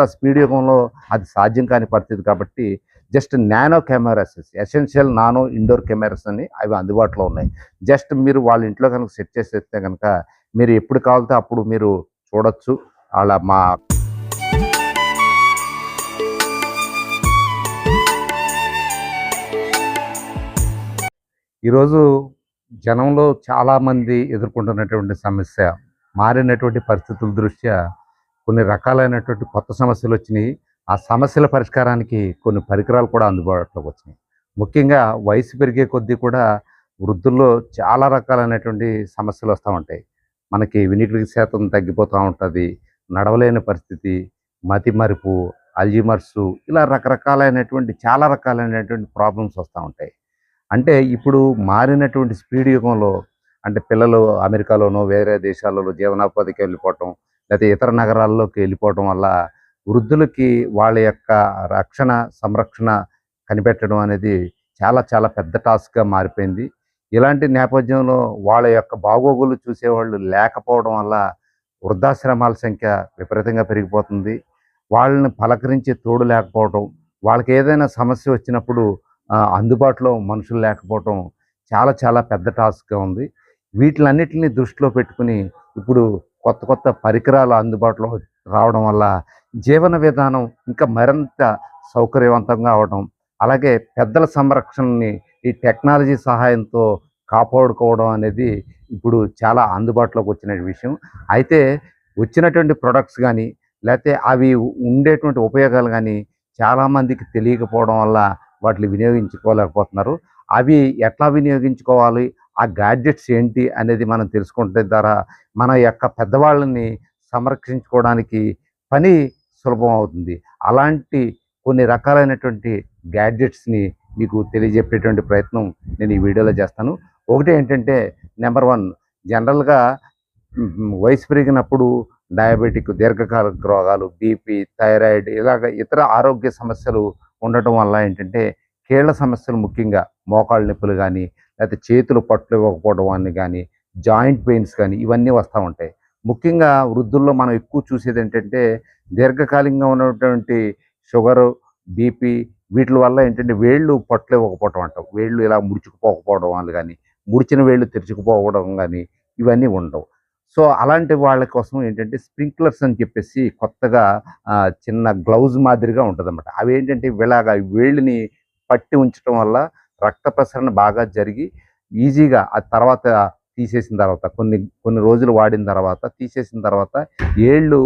అంత స్పీడ్ యుగంలో అది సాధ్యం కాని పరిస్థితి కాబట్టి just nano cameras essential nano indoor cameras అని అవి అందుబాటులో ఉన్నాయి. జస్ట్ మీరు వాళ్ళ ఇంట్లో కనుక సెట్ చేసేస్తే కనుక మీరు ఎప్పుడు కావాలితే అప్పుడు మీరు చూడొచ్చు. అలా మా ఈరోజు జనంలో చాలామంది ఎదుర్కొంటున్నటువంటి సమస్య మారినటువంటి పరిస్థితుల దృష్ట్యా కొన్ని రకాలైనటువంటి కొత్త సమస్యలు వచ్చినాయి. ఆ సమస్యల పరిష్కారానికి కొన్ని పరికరాలు కూడా అందుబాటులోకి వచ్చినాయి. ముఖ్యంగా వయసు పెరిగే కొద్దీ కూడా వృద్ధుల్లో చాలా రకాలైనటువంటి సమస్యలు వస్తూ ఉంటాయి. మనకి వినికిడి శాతం తగ్గిపోతూ ఉంటుంది నడవలేని పరిస్థితి మతి మరుపు అల్జిమర్సు ఇలా రకరకాలైనటువంటి చాలా రకాలైనటువంటి ప్రాబ్లమ్స్ వస్తూ ఉంటాయి. అంటే ఇప్పుడు మారినటువంటి స్పీడ్ యుగంలో అంటే పిల్లలు అమెరికాలోనో వేరే దేశాలలో జీవనోపాధికి వెళ్ళిపోవటం లేకపోతే ఇతర నగరాల్లోకి వెళ్ళిపోవటం వల్ల వృద్ధులకి వాళ్ళ యొక్క రక్షణ సంరక్షణ కనిపెట్టడం అనేది చాలా చాలా పెద్ద టాస్క్గా మారిపోయింది. ఇలాంటి నేపథ్యంలో వాళ్ళ యొక్క బాగోగులు చూసేవాళ్ళు లేకపోవడం వల్ల వృద్ధాశ్రమాల సంఖ్య విపరీతంగా పెరిగిపోతుంది. వాళ్ళని పలకరించే తోడు లేకపోవడం వాళ్ళకి ఏదైనా సమస్య వచ్చినప్పుడు అందుబాటులో మనుషులు లేకపోవటం చాలా చాలా పెద్ద టాస్క్గా ఉంది. వీటిలన్నిటిని దృష్టిలో పెట్టుకుని ఇప్పుడు కొత్త కొత్త పరికరాలు అందుబాటులో రావడం వల్ల జీవన విధానం ఇంకా మరింత సౌకర్యవంతంగా అవడం అలాగే పెద్దల సంరక్షణని ఈ టెక్నాలజీ సహాయంతో కాపాడుకోవడం అనేది ఇప్పుడు చాలా అందుబాటులోకి వచ్చిన విషయం. అయితే వచ్చినటువంటి ప్రొడక్ట్స్ కానీ లేకపోతే అవి ఉండేటువంటి ఉపయోగాలు కానీ చాలామందికి తెలియకపోవడం వల్ల వాటిని వినియోగించుకోలేకపోతున్నారు. అవి ఎట్లా వినియోగించుకోవాలి? ఆ గ్యాడ్జెట్స్ ఏంటి అనేది మనం తెలుసుకుంటే ద్వారా మన యొక్క పెద్దవాళ్ళని సంరక్షించుకోవడానికి పని సులభం అవుతుంది. అలాంటి కొన్ని రకాలైనటువంటి గ్యాడ్జెట్స్ని మీకు తెలియజెప్పేటువంటి ప్రయత్నం నేను ఈ వీడియోలో చేస్తాను. ఒకటి ఏంటంటే నెంబర్ వన్ జనరల్గా వయసు పెరిగినప్పుడు డయాబెటిక్ దీర్ఘకాలిక రోగాలు బీపీ థైరాయిడ్ ఇలాగ ఇతర ఆరోగ్య సమస్యలు ఉండటం వల్ల ఏంటంటే కీళ్ళ సమస్యలు ముఖ్యంగా మోకాళ్ళ నొప్పులు కానీ లేకపోతే చేతులు పట్లు ఇవ్వకపోవడం అని కానీ జాయింట్ పెయిన్స్ కానీ ఇవన్నీ వస్తూ ఉంటాయి. ముఖ్యంగా వృద్ధుల్లో మనం ఎక్కువ చూసేది ఏంటంటే దీర్ఘకాలికంగా ఉన్నటువంటి షుగరు బీపీ వీటి వల్ల ఏంటంటే వేళ్ళు పట్లు ఇవ్వకపోవడం అంటాం. వేళ్ళు ఇలా ముడుచుకుపోకపోవడం వాళ్ళు కానీ ముడిచిన వేళ్ళు తెరుచుకుపోవడం కానీ ఇవన్నీ ఉండవు. సో అలాంటి వాళ్ళ కోసం ఏంటంటే స్ప్రింక్లర్స్ అని చెప్పేసి కొత్తగా చిన్న గ్లౌజ్ మాదిరిగా ఉంటుంది అనమాట అవి ఏంటంటే ఇలాగా వేళ్ళని పట్టి ఉంచడం వల్ల రక్త ప్రసరణ బాగా జరిగి ఈజీగా ఆ తర్వాత తీసేసిన తర్వాత కొన్ని కొన్ని రోజులు వాడిన తర్వాత తీసేసిన తర్వాత ఏళ్ళు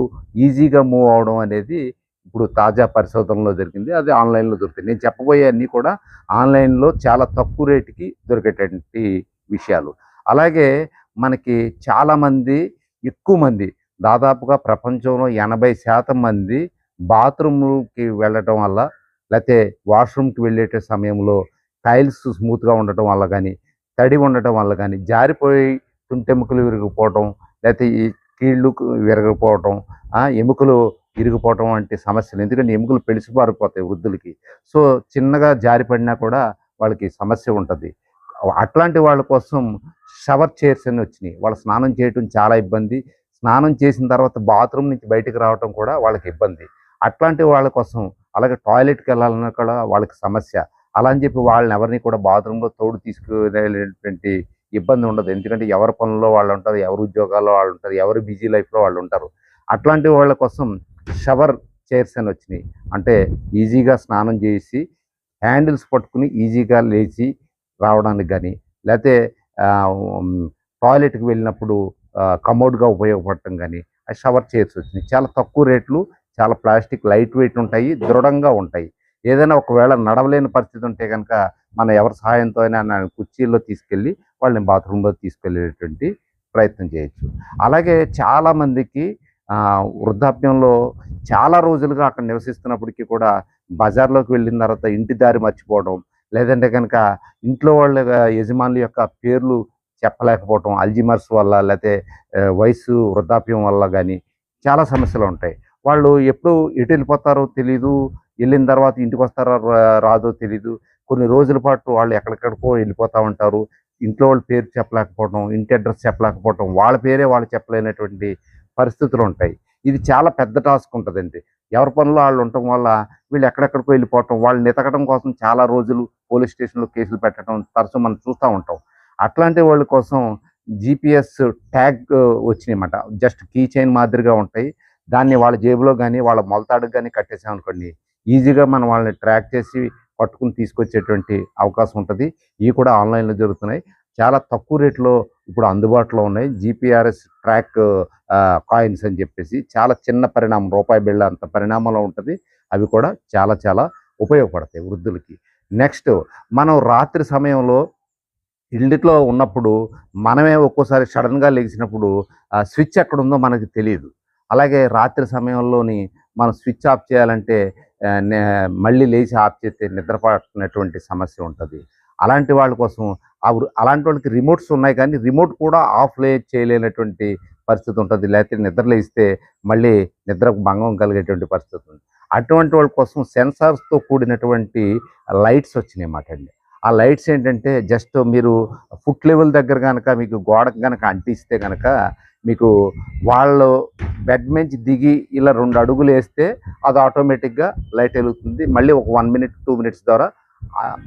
ఈజీగా మూవ్ అవడం అనేది ఇప్పుడు తాజా పరిశోధనలో జరిగింది. అది ఆన్లైన్లో దొరుకుతుంది. నేను చెప్పబోయే అన్నీ కూడా ఆన్లైన్లో చాలా తక్కువ రేటుకి దొరికేటటువంటి విషయాలు. అలాగే మనకి చాలామంది ఎక్కువ మంది దాదాపుగా ప్రపంచంలో ఎనభై శాతం మంది బాత్రూమ్కి వెళ్ళటం వల్ల లేకపోతే వాష్రూమ్కి వెళ్ళేట సమయంలో టైల్స్ స్మూత్గా ఉండటం వల్ల కానీ తడి ఉండటం వల్ల కానీ జారిపోయి తుంటెముకలు విరిగిపోవటం లేకపోతే ఈ కీళ్ళు విరగపోవటం ఎముకలు ఇరిగిపోవటం వంటి సమస్యలు. ఎందుకంటే ఎముకలు పెలిసిపారిపోతాయి వృద్ధులకి. సో చిన్నగా జారిపడినా కూడా వాళ్ళకి సమస్య ఉంటుంది. అట్లాంటి వాళ్ళ కోసం షవర్ చైర్స్ అని వచ్చినాయి. వాళ్ళు స్నానం చేయటం చాలా ఇబ్బంది. స్నానం చేసిన తర్వాత బాత్రూమ్ నుంచి బయటికి రావటం కూడా వాళ్ళకి ఇబ్బంది. అట్లాంటి వాళ్ళ కోసం అలాగే టాయిలెట్కి వెళ్ళాలన్నా కూడా వాళ్ళకి సమస్య. అలా అని చెప్పి వాళ్ళని ఎవరిని కూడా బాత్రూంలో తోడు తీసుకునేటువంటి ఇబ్బంది ఉండదు. ఎందుకంటే ఎవరి పనుల్లో వాళ్ళు ఉంటారు ఎవరి ఉద్యోగాల్లో వాళ్ళు ఉంటారు ఎవరి బిజీ లైఫ్లో వాళ్ళు ఉంటారు. అట్లాంటి వాళ్ళ కోసం షవర్ చైర్స్ అని వచ్చినాయి. అంటే ఈజీగా స్నానం చేసి హ్యాండిల్స్ పట్టుకుని ఈజీగా లేచి రావడానికి కానీ లేకపోతే టాయిలెట్కి వెళ్ళినప్పుడు కమోడ్గా ఉపయోగపడటం కానీ ఆ షవర్ చైర్స్ వచ్చినాయి. చాలా తక్కువ రేట్లు చాలా ప్లాస్టిక్ లైట్ వెయిట్ ఉంటాయి దృఢంగా ఉంటాయి. ఏదైనా ఒకవేళ నడవలేని పరిస్థితి ఉంటే కనుక మన ఎవరి సహాయంతో అయినా నా కుర్చీల్లో తీసుకెళ్ళి వాళ్ళని బాత్రూంలో తీసుకెళ్ళేటువంటి ప్రయత్నం చేయొచ్చు. అలాగే చాలామందికి వృద్ధాప్యంలో చాలా రోజులుగా అక్కడ నివసిస్తున్నప్పటికీ కూడా బజార్లోకి వెళ్ళిన తర్వాత ఇంటి దారి మర్చిపోవడం లేదంటే కనుక ఇంట్లో వాళ్ళ యజమానుల యొక్క పేర్లు చెప్పలేకపోవటం అల్జిమర్స్ వల్ల లేకపోతే వయసు వృద్ధాప్యం వల్ల కానీ చాలా సమస్యలు ఉంటాయి. వాళ్ళు ఎప్పుడు ఎటు వెళ్ళిపోతారో తెలీదు వెళ్ళిన తర్వాత ఇంటికి వస్తారా రా- రాదో తెలీదు. కొన్ని రోజుల పాటు వాళ్ళు ఎక్కడెక్కడికో వెళ్ళిపోతూ ఉంటారు. ఇంట్లో వాళ్ళ పేరు చెప్పలేకపోవడం ఇంటి అడ్రస్ చెప్పలేకపోవడం వాళ్ళ పేరే వాళ్ళు చెప్పలేనటువంటి పరిస్థితులు ఉంటాయి ఇది చాలా పెద్ద టాస్క్ ఉంటుందండి. ఎవరి పనులు వాళ్ళు ఉండటం వల్ల వీళ్ళు ఎక్కడెక్కడికో వెళ్ళిపోవటం వాళ్ళని ఎతకడం కోసం చాలా రోజులు పోలీస్ స్టేషన్లో కేసులు పెట్టడం తరచూ మనం చూస్తూ ఉంటాం. అట్లాంటి వాళ్ళ కోసం జీపీఎస్ ట్యాగ్ వచ్చినాయన్నమాట జస్ట్ కీ చైన్ మాదిరిగా ఉంటాయి. దాన్ని వాళ్ళ జేబులో కానీ వాళ్ళ మొలతాడుకు కానీ కట్టేసామనుకోండి ఈజీగా మనం వాళ్ళని ట్రాక్ చేసి పట్టుకుని తీసుకొచ్చేటువంటి అవకాశం ఉంటుంది. ఇవి కూడా ఆన్లైన్లో జరుగుతున్నాయి. చాలా తక్కువ రేట్లో ఇప్పుడు అందుబాటులో ఉన్నాయి. జీపీఆర్ఎస్ ట్రాక్ కాయిన్స్ అని చెప్పేసి చాలా చిన్న పరిణామం రూపాయి బిళ్ళ అంత పరిణామంలో ఉంటుంది. అవి కూడా చాలా చాలా ఉపయోగపడతాయి వృద్ధులకి. నెక్స్ట్ మనం రాత్రి సమయంలో ఇంటిలో ఉన్నప్పుడు మనమే ఒక్కోసారి సడన్గా లేచినప్పుడు స్విచ్ ఎక్కడ ఉందో మనకి తెలియదు. అలాగే రాత్రి సమయంలోని మనం స్విచ్ ఆఫ్ చేయాలంటే నే- మళ్ళీ లేచి ఆఫ్ చేస్తే నిద్రపడుతున్నటువంటి సమస్య ఉంటుంది. అలాంటి వాళ్ళ కోసం అలాంటి వాళ్ళకి రిమోట్స్ ఉన్నాయి కానీ రిమోట్ కూడా ఆఫ్ లే చేయలేనటువంటి పరిస్థితి ఉంటుంది. లేకపోతే నిద్ర లేస్తే మళ్ళీ నిద్రకు భంగం కలిగేటువంటి పరిస్థితి ఉంది అటువంటి వాళ్ళ కోసం సెన్సార్స్తో కూడినటువంటి లైట్స్ వచ్చినాయి అన్నమాట అండి. ఆ లైట్స్ ఏంటంటే జస్ట్ మీరు ఫుట్ లెవెల్ దగ్గర కనుక మీకు గోడకు కనుక అంటిస్తే కనుక మీకు వాళ్ళు బెడ్ నుంచి దిగి ఇలా రెండు అడుగులు వేస్తే అది ఆటోమేటిక్గా లైట్ వెలుగుతుంది. మళ్ళీ ఒక వన్ మినిట్ టూ మినిట్స్ ద్వారా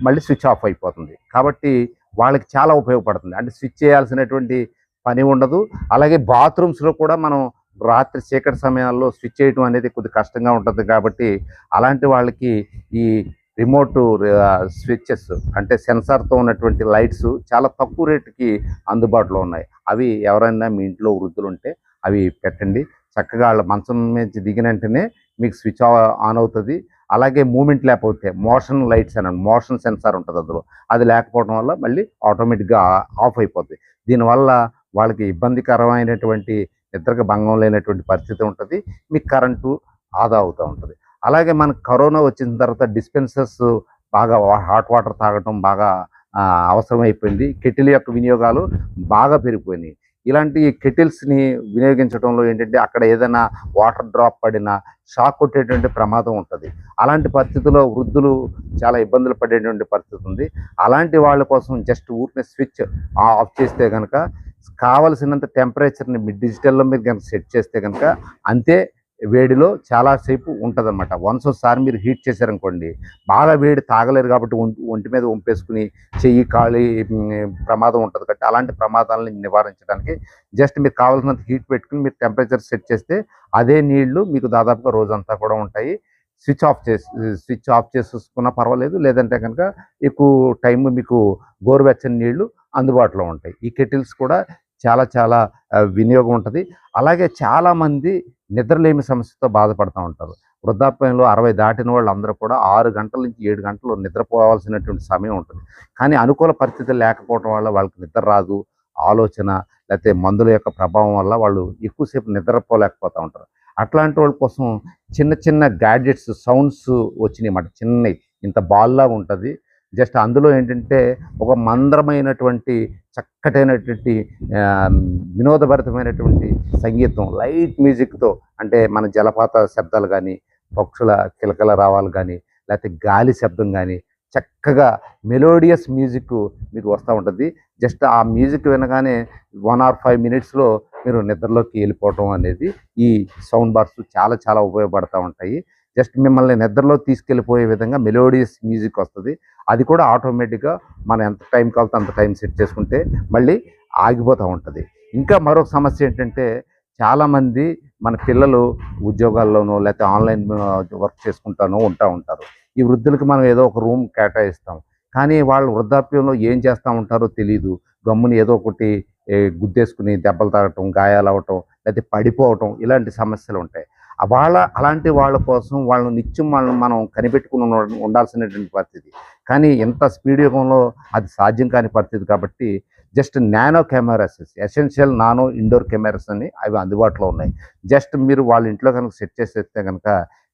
మళ్ళీ స్విచ్ ఆఫ్ అయిపోతుంది. కాబట్టి వాళ్ళకి చాలా ఉపయోగపడుతుంది. అంటే స్విచ్ చేయాల్సినటువంటి పని ఉండదు. అలాగే బాత్రూమ్స్లో కూడా మనం రాత్రి చీకటి సమయాల్లో స్విచ్ చేయడం అనేది కొద్ది కష్టంగా ఉంటుంది కాబట్టి అలాంటి వాళ్ళకి ఈ రిమోట్ స్విచ్చెస్ అంటే సెన్సార్తో ఉన్నటువంటి లైట్స్ చాలా తక్కువ రేటుకి అందుబాటులో ఉన్నాయి. అవి ఎవరైనా మీ ఇంట్లో వృద్ధులు ఉంటే అవి పెట్టండి. చక్కగా వాళ్ళ మంచం నుంచి దిగిన వెంటనే మీకు స్విచ్ ఆన్ అవుతుంది. అలాగే మూమెంట్ లేకపోతే మోషన్ లైట్స్ అని మోషన్ సెన్సార్ ఉంటుంది అందులో. అది లేకపోవడం వల్ల మళ్ళీ ఆటోమేటిక్గా ఆఫ్ అయిపోతుంది దీనివల్ల వాళ్ళకి ఇబ్బందికరమైనటువంటి నిద్రకు భంగం లేనటువంటి పరిస్థితి ఉంటుంది. మీకు కరెంటు ఆదా అవుతూ ఉంటుంది. అలాగే మనకు కరోనా వచ్చిన తర్వాత డిస్పెన్సర్స్ బాగా హాట్ వాటర్ తాగటం బాగా అవసరమైపోయింది. కెటిల్ యొక్క వినియోగాలు బాగా పెరిగిపోయినాయి. ఇలాంటి కెటిల్స్ని వినియోగించడంలో ఏంటంటే అక్కడ ఏదైనా వాటర్ డ్రాప్ పడినా షాక్ కొట్టేటువంటి ప్రమాదం ఉంటుంది. అలాంటి పరిస్థితుల్లో వృద్ధులు చాలా ఇబ్బందులు పడేటువంటి పరిస్థితి ఉంది. అలాంటి వాళ్ళ కోసం జస్ట్ ఊరిని స్విచ్ ఆఫ్ చేస్తే కనుక కావలసినంత టెంపరేచర్ని మీ డిజిటల్లో మీరు కనుక సెట్ చేస్తే కనుక అంతే వేడిలో చాలాసేపు ఉంటుంది అనమాట వన్స్ ఒకసారి మీరు హీట్ చేశారనుకోండి బాగా వేడి తాగలేరు కాబట్టి ఒంటి మీద వంపేసుకుని చెయ్యి కాళి ప్రమాదం ఉంటుంది కాబట్టి అలాంటి ప్రమాదాలను నివారించడానికి జస్ట్ మీరు కావాల్సినంత హీట్ పెట్టుకుని మీరు టెంపరేచర్ సెట్ చేస్తే అదే నీళ్ళు మీకు దాదాపుగా రోజంతా కూడా ఉంటాయి. స్విచ్ ఆఫ్ చేసి స్విచ్ ఆఫ్ చేసుకున్నా పర్వాలేదు. లేదంటే కనుక ఎక్కువ టైం మీకు గోరువెచ్చని నీళ్ళు అందుబాటులో ఉంటాయి. ఈ కెటిల్స్ కూడా చాలా చాలా వినియోగం ఉంటుంది. అలాగే చాలామంది నిద్రలేమి సమస్యతో బాధపడుతూ ఉంటారు. వృద్ధాప్యంలో అరవై దాటిన వాళ్ళు అందరూ కూడా ఆరు గంటల నుంచి ఏడు గంటలు నిద్రపోవాల్సినటువంటి సమయం ఉంటుంది. కానీ అనుకూల పరిస్థితులు లేకపోవడం వల్ల వాళ్ళకి నిద్ర రాదు. ఆలోచన లేకపోతే మందుల యొక్క ప్రభావం వల్ల వాళ్ళు ఎక్కువసేపు నిద్రపోలేకపోతూ ఉంటారు. అట్లాంటి వాళ్ళ కోసం చిన్న చిన్న గ్యాడ్జెట్స్ సౌండ్స్ వచ్చినాయి అన్నమాట. చిన్నవి. ఇంత బాల్లాగా ఉంటుంది. జస్ట్ అందులో ఏంటంటే ఒక మందరమైనటువంటి చక్కటైనటువంటి వినోదభరితమైనటువంటి సంగీతం లైట్ మ్యూజిక్తో అంటే మన జలపాత శబ్దాలు కానీ పక్షుల కిలకల రావాలు కానీ లేకపోతే గాలి శబ్దం కానీ చక్కగా మెలోడియస్ మ్యూజిక్ మీకు వస్తూ ఉంటుంది. జస్ట్ ఆ మ్యూజిక్ వినగానే వన్ ఆర్ ఫైవ్ మినిట్స్లో మీరు నిద్రలోకి వెళ్ళిపోవటం అనేది ఈ సౌండ్ బార్స్ చాలా చాలా ఉపయోగపడుతూ ఉంటాయి. జస్ట్ మిమ్మల్ని నిద్రలో తీసుకెళ్ళిపోయే విధంగా మెలోడియస్ మ్యూజిక్ వస్తుంది. అది కూడా ఆటోమేటిక్గా మనం ఎంత టైం కావాలో అంత టైం సెట్ చేసుకుంటే మళ్ళీ ఆగిపోతూ ఉంటుంది. ఇంకా మరొక సమస్య ఏంటంటే చాలామంది మన పిల్లలు ఉద్యోగాల్లోనో లేకపోతే ఆన్లైన్ వర్క్ చేసుకుంటానో ఉంటా ఉంటారు. ఈ వృద్ధులకు మనం ఏదో ఒక రూమ్ కేటాయిస్తాం. కానీ వాళ్ళు వృద్ధాప్యంలో ఏం చేస్తూ ఉంటారో తెలియదు గమ్ముని ఏదో ఒకటి గుద్దేసుకుని దెబ్బలు తాగటం గాయాలు అవ్వటం లేకపోతే పడిపోవటం ఇలాంటి సమస్యలు ఉంటాయి. వాళ్ళ అలాంటి వాళ్ళ కోసం వాళ్ళని నిత్యం వాళ్ళని మనం కనిపెట్టుకుని ఉండాల్సినటువంటి పరిస్థితి. కానీ ఎంత స్పీడ్ యుగంలో అది సాధ్యం కాని పరిస్థితి కాబట్టి just nano cameras essential nano indoor cameras అని అవి అందుబాటులో ఉన్నాయి. జస్ట్ మీరు వాళ్ళ ఇంట్లో కనుక సెట్ చేసేస్తే కనుక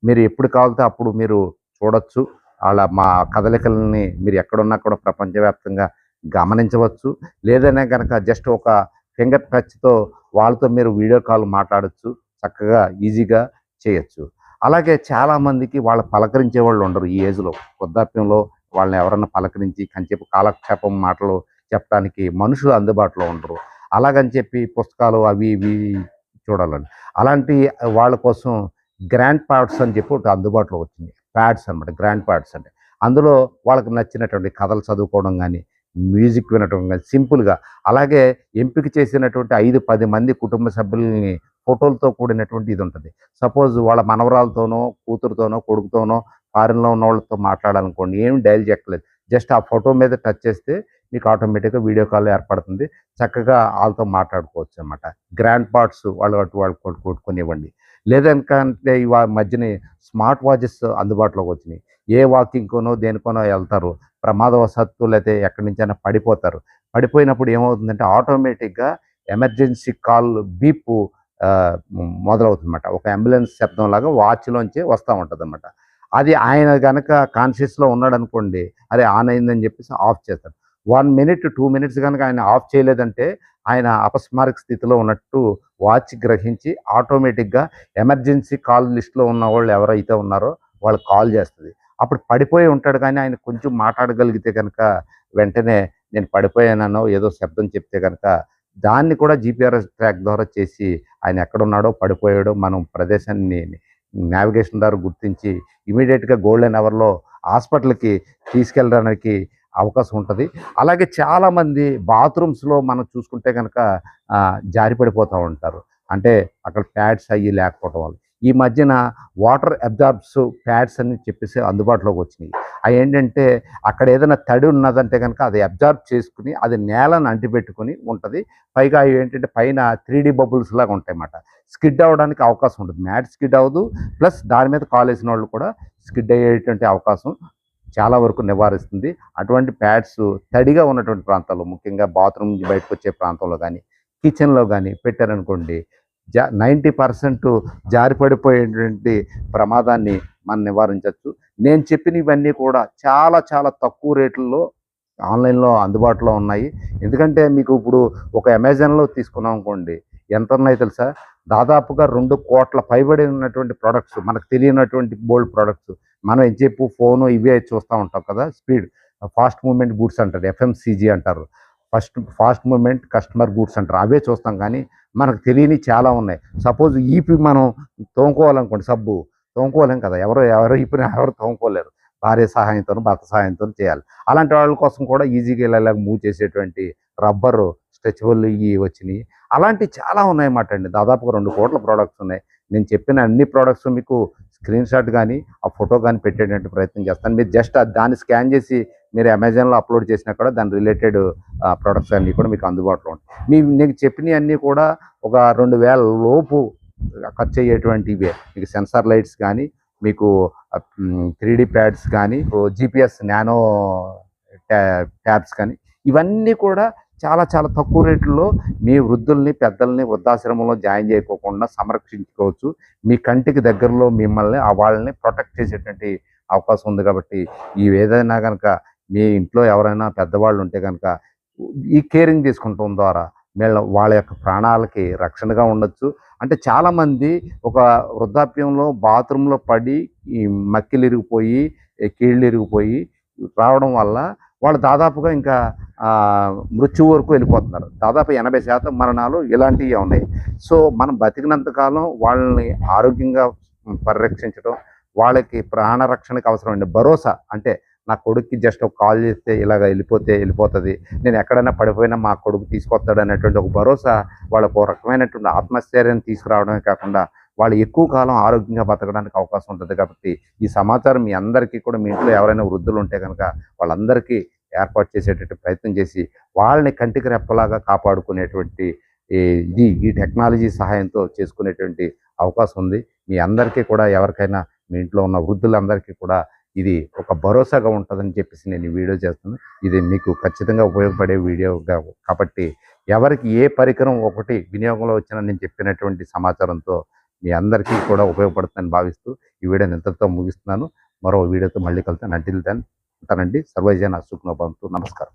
మీరు ఎప్పుడు కావాలితే అప్పుడు మీరు చూడొచ్చు. వాళ్ళ మా కదలికలని మీరు ఎక్కడున్నా కూడా ప్రపంచవ్యాప్తంగా గమనించవచ్చు. లేదనే కనుక జస్ట్ ఒక ఫింగర్ టచ్తో వాళ్ళతో మీరు వీడియో కాల్ మాట్లాడొచ్చు. చక్కగా ఈజీగా చేయొచ్చు. అలాగే చాలామందికి వాళ్ళు పలకరించే వాళ్ళు ఉండరు ఈ ఏజ్లో. వృద్ధాప్యంలో వాళ్ళని ఎవరన్నా పలకరించి కంచేపు కాలక్షేపం మాటలు చెప్పడానికి మనుషులు అందుబాటులో ఉండరు. అలాగని చెప్పి పుస్తకాలు అవి ఇవి చూడాలండి. అలాంటి వాళ్ళ కోసం గ్రాండ్ ప్యాడ్స్ అని చెప్పి ఒకటి అందుబాటులో వచ్చింది. ప్యాడ్స్ అనమాట గ్రాండ్ ప్యాడ్స్ అంటే. అందులో వాళ్ళకి నచ్చినటువంటి కథలు చదువుకోవడం కానీ మ్యూజిక్ వినటం కానీ సింపుల్గా. అలాగే ఎంపిక చేసినటువంటి ఐదు పది మంది కుటుంబ సభ్యుల్ని ఫోటోలతో కూడినటువంటి ఇది ఉంటుంది సపోజ్ వాళ్ళ మనవరాలతోనో కూతురుతోనో కొడుకుతోనో ఫారిన్లో ఉన్న వాళ్ళతో మాట్లాడాలనుకోండి ఏమి డైల్ చెక్కలేదు. జస్ట్ ఆ ఫోటో మీద టచ్ చేస్తే మీకు ఆటోమేటిక్గా వీడియో కాల్ ఏర్పడుతుంది. చక్కగా వాళ్ళతో మాట్లాడుకోవచ్చు అనమాట గ్రాండ్ పార్ట్స్ వాళ్ళు అటు వాళ్ళు కొ- కొట్టుకొనివ్వండి. లేదనుకంటే ఈ మధ్యనే మధ్యన స్మార్ట్ వాచెస్ అందుబాటులోకి వచ్చినాయి. ఏ వాకింగ్కోనో దేనికోనో వెళ్తారు. ప్రమాదవశాత్తు లేకపోతే ఎక్కడి నుంచైనా పడిపోతారు. పడిపోయినప్పుడు ఏమవుతుందంటే ఆటోమేటిక్గా ఎమర్జెన్సీ కాల్ బీప్ మొదలవుతుందన్నమాట. ఒక అంబులెన్స్ శబ్దం లాగా వాచ్లోంచి వస్తూ ఉంటుంది అనమాట అది ఆయన కనుక కాన్షియస్లో ఉన్నాడు అనుకోండి అరే ఆన్ అయిందని చెప్పేసి ఆఫ్ చేస్తాడు. వన్ మినిట్ టూ మినిట్స్ కనుక ఆయన ఆఫ్ చేయలేదంటే ఆయన అపస్మారక స్థితిలో ఉన్నట్టు వాచ్ గ్రహించి ఆటోమేటిక్గా ఎమర్జెన్సీ కాల్ లిస్ట్లో ఉన్న వాళ్ళు ఎవరైతే ఉన్నారో వాళ్ళు కాల్ చేస్తుంది. అప్పుడు పడిపోయి ఉంటాడు కానీ ఆయన కొంచెం మాట్లాడగలిగితే కనుక వెంటనే నేను పడిపోయానో ఏదో శబ్దం చెప్తే కనుక దాన్ని కూడా జీపీఆర్ఎస్ ట్రాక్ ద్వారా చేసి ఆయన ఎక్కడున్నాడో పడిపోయాడో మనం ప్రదేశాన్ని నావిగేషన్ ద్వారా గుర్తించి ఇమీడియట్గా గోల్డెన్ అవర్లో హాస్పిటల్కి తీసుకెళ్ళడానికి అవకాశం ఉంటుంది. అలాగే చాలామంది బాత్రూమ్స్లో మనం చూసుకుంటే కనుక జారిపడిపోతూ ఉంటారు. అంటే అక్కడ ప్యాడ్స్ అయ్యి లేకపోవడం వల్ల. ఈ మధ్యన వాటర్ అబ్జార్బ్స్ ప్యాడ్స్ అని చెప్పేసి అందుబాటులోకి వచ్చినాయి. అవి ఏంటంటే అక్కడ ఏదైనా తడి ఉన్నదంటే కనుక అది అబ్జార్బ్ చేసుకుని అది నేలను అంటిపెట్టుకుని ఉంటుంది. పైగా అవి ఏంటంటే పైన త్రీడీ బబుల్స్ లాగా ఉంటాయి అన్నమాట స్కిడ్ అవ్వడానికి అవకాశం ఉంటుంది మ్యాట్ స్కిడ్ అవ్వదు. ప్లస్ దాని మీద కాలేసిన వాళ్ళు కూడా స్కిడ్ అయ్యేటువంటి అవకాశం చాలా వరకు నివారిస్తుంది. అటువంటి ప్యాడ్స్ తడిగా ఉన్నటువంటి ప్రాంతాల్లో ముఖ్యంగా బాత్రూమ్ బయటకు వచ్చే ప్రాంతంలో కానీ కిచెన్లో కానీ పెట్టారనుకోండి జా నైంటీ పర్సెంట్ జారిపడిపోయేటువంటి ప్రమాదాన్ని మనం నివారించవచ్చు. నేను చెప్పిన ఇవన్నీ కూడా చాలా చాలా తక్కువ రేట్లలో ఆన్లైన్లో అందుబాటులో ఉన్నాయి. ఎందుకంటే మీకు ఇప్పుడు ఒక అమెజాన్లో తీసుకున్నాం అనుకోండి ఎంత ఉన్నాయి తెలుసా? దాదాపుగా రెండు కోట్ల పైబడి ఉన్నటువంటి ప్రోడక్ట్స్ మనకు తెలియనటువంటి బోల్డ్ ప్రోడక్ట్స్. మనం ఏం చెప్పు ఫోను ఇవే చూస్తూ ఉంటాం కదా స్పీడ్. ఫాస్ట్ మూమెంట్ గూడ్స్ అంటారు ఎఫ్ఎంసీజీ అంటారు. First fast moment customer goods అంటారు అవే చూస్తాం. కానీ మనకు తెలియని చాలా ఉన్నాయి. సపోజ్ ఈపి మనం తోముకోవాలనుకోండి సబ్బు తోముకోలేం కదా. ఎవరు ఎవరు ఈపిని ఎవరు తోముకోలేరు. భార్య సహాయంతో భర్త సహాయంతో చేయాలి. అలాంటి వాళ్ళ కోసం కూడా ఈజీగా ఇలా మూవ్ చేసేటువంటి రబ్బరు స్ట్రెచబుల్ ఇవి వచ్చినాయి. అలాంటి చాలా ఉన్నాయన్నమాట అండి. దాదాపుగా రెండు కోట్ల ప్రోడక్ట్స్ ఉన్నాయి. నేను చెప్పిన అన్ని ప్రోడక్ట్స్ మీకు స్క్రీన్ షాట్ కానీ ఆ ఫోటో కానీ పెట్టేటువంటి ప్రయత్నం చేస్తాను. మీరు జస్ట్ దాన్ని స్కాన్ చేసి మీరు అమెజాన్లో అప్లోడ్ చేసినా కూడా దాని రిలేటెడ్ ప్రొడక్ట్స్ అన్నీ కూడా మీకు అందుబాటులో ఉంటాయి. మీ నీకు చెప్పినవి అన్నీ కూడా ఒక రెండు వేల లోపు ఖర్చు అయ్యేటువంటివే. మీకు సెన్సార్ లైట్స్ కానీ మీకు త్రీ డి ప్యాడ్స్ కానీ జిపిఎస్ నానో ట్యాబ్స్ కానీ ఇవన్నీ కూడా చాలా చాలా తక్కువ రేట్లలో మీ వృద్ధుల్ని పెద్దల్ని వృద్ధాశ్రమంలో జాయిన్ చేయకోకుండా సంరక్షించుకోవచ్చు. మీ కంటికి దగ్గరలో మిమ్మల్ని ఆ వాళ్ళని ప్రొటెక్ట్ చేసేటువంటి అవకాశం ఉంది కాబట్టి ఇవి ఏదైనా కనుక మీ ఇంట్లో ఎవరైనా పెద్దవాళ్ళు ఉంటే కనుక ఈ కేరింగ్ తీసుకుంటాం ద్వారా వీళ్ళ వాళ్ళ యొక్క ప్రాణాలకి రక్షణగా ఉండొచ్చు. అంటే చాలామంది ఒక వృద్ధాప్యంలో బాత్రూంలో పడి ఈ మక్కిలు ఇరిగిపోయి కీళ్ళు ఇరిగిపోయి రావడం వల్ల వాళ్ళు దాదాపుగా ఇంకా మృత్యు వరకు వెళ్ళిపోతున్నారు. దాదాపు ఎనభై శాతం మరణాలు ఇలాంటివి ఉన్నాయి. సో మనం బతికినంత కాలం వాళ్ళని ఆరోగ్యంగా పరిరక్షించడం వాళ్ళకి ప్రాణ రక్షణకు అవసరమైన భరోసా అంటే నా కొడుక్కి జస్ట్ ఒక కాల్ చేస్తే ఇలాగ వెళ్ళిపోతే వెళ్ళిపోతుంది నేను ఎక్కడైనా పడిపోయినా మా కొడుకు తీసుకొస్తాడు అనేటువంటి ఒక భరోసా వాళ్ళకు ఒక రకమైనటువంటి ఆత్మస్థైర్యం తీసుకురావడమే కాకుండా వాళ్ళు ఎక్కువ కాలం ఆరోగ్యంగా బతకడానికి అవకాశం ఉంటుంది కాబట్టి ఈ సమాచారం మీ అందరికీ కూడా మీ ఇంట్లో ఎవరైనా వృద్ధులు ఉంటే కనుక వాళ్ళందరికీ ఏర్పాటు చేసేటట్టు ప్రయత్నం చేసి వాళ్ళని కంటికి రెప్పలాగా కాపాడుకునేటువంటి ఈ ఇది ఈ టెక్నాలజీ సహాయంతో చేసుకునేటువంటి అవకాశం ఉంది. మీ అందరికీ కూడా ఎవరికైనా మీ ఇంట్లో ఉన్న వృద్ధులందరికీ కూడా ఇది ఒక భరోసాగా ఉంటుందని చెప్పేసి నేను ఈ వీడియో చేస్తున్నాను. ఇది మీకు ఖచ్చితంగా ఉపయోగపడే వీడియోగా కాబట్టి ఎవరికి ఏ పరికరం ఒకటి వినియోగంలో వచ్చినా నేను చెప్పినటువంటి సమాచారంతో మీ అందరికీ కూడా ఉపయోగపడుతుందని భావిస్తూ ఈ వీడియోని ఇంతటితో ముగిస్తున్నాను. మరో వీడియోతో మళ్ళీ కలుతాను అంటిల్ దెన్ ఉంటానండి. సర్వజన సుఖ్నోభంతో నమస్కారం.